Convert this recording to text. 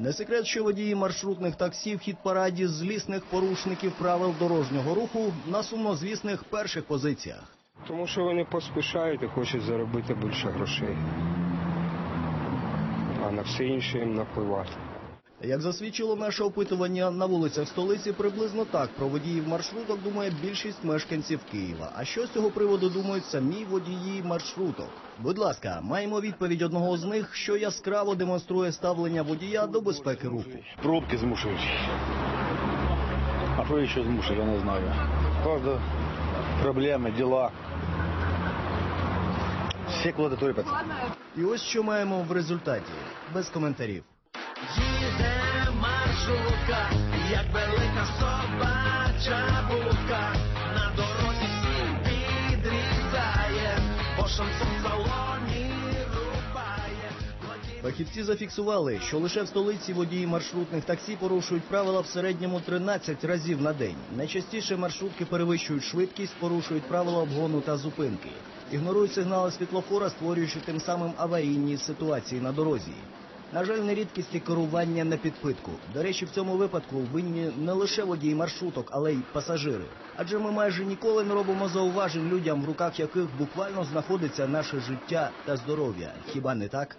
Не секрет, що водії маршрутних таксі в хід параді злісних порушників правил дорожнього руху на сумнозвісних перших позиціях. Тому що вони поспішають і хочуть заробити більше грошей. А на все інше їм напливати. Як засвідчило наше опитування, на вулицях столиці приблизно так про водіїв маршруток думає більшість мешканців Києва. А що з цього приводу думають самі водії маршруток? Будь ласка, маємо відповідь одного з них, що яскраво демонструє ставлення водія до безпеки руху. Пробки змушують. А що ще змушує, я не знаю. Правда, проблеми, діла. Всі куди торопяться. І ось що маємо в результаті без коментарів. Їде маршрутка, як велика собача будка, на дорозі всіх підрізає, бо шансон салоні рубає. Фахівці зафіксували, що лише в столиці водії маршрутних таксі порушують правила в середньому 13 разів на день. Найчастіше маршрутки перевищують швидкість, порушують правила обгону та зупинки, ігнорують сигнали світлофора, створюючи тим самим аварійні ситуації на дорозі. На жаль, нерідкість і керування на підпитку. До речі, в цьому випадку винні не лише водії маршруток, але й пасажири. Адже ми майже ніколи не робимо зауважень людям, в руках яких буквально знаходиться наше життя та здоров'я. Хіба не так?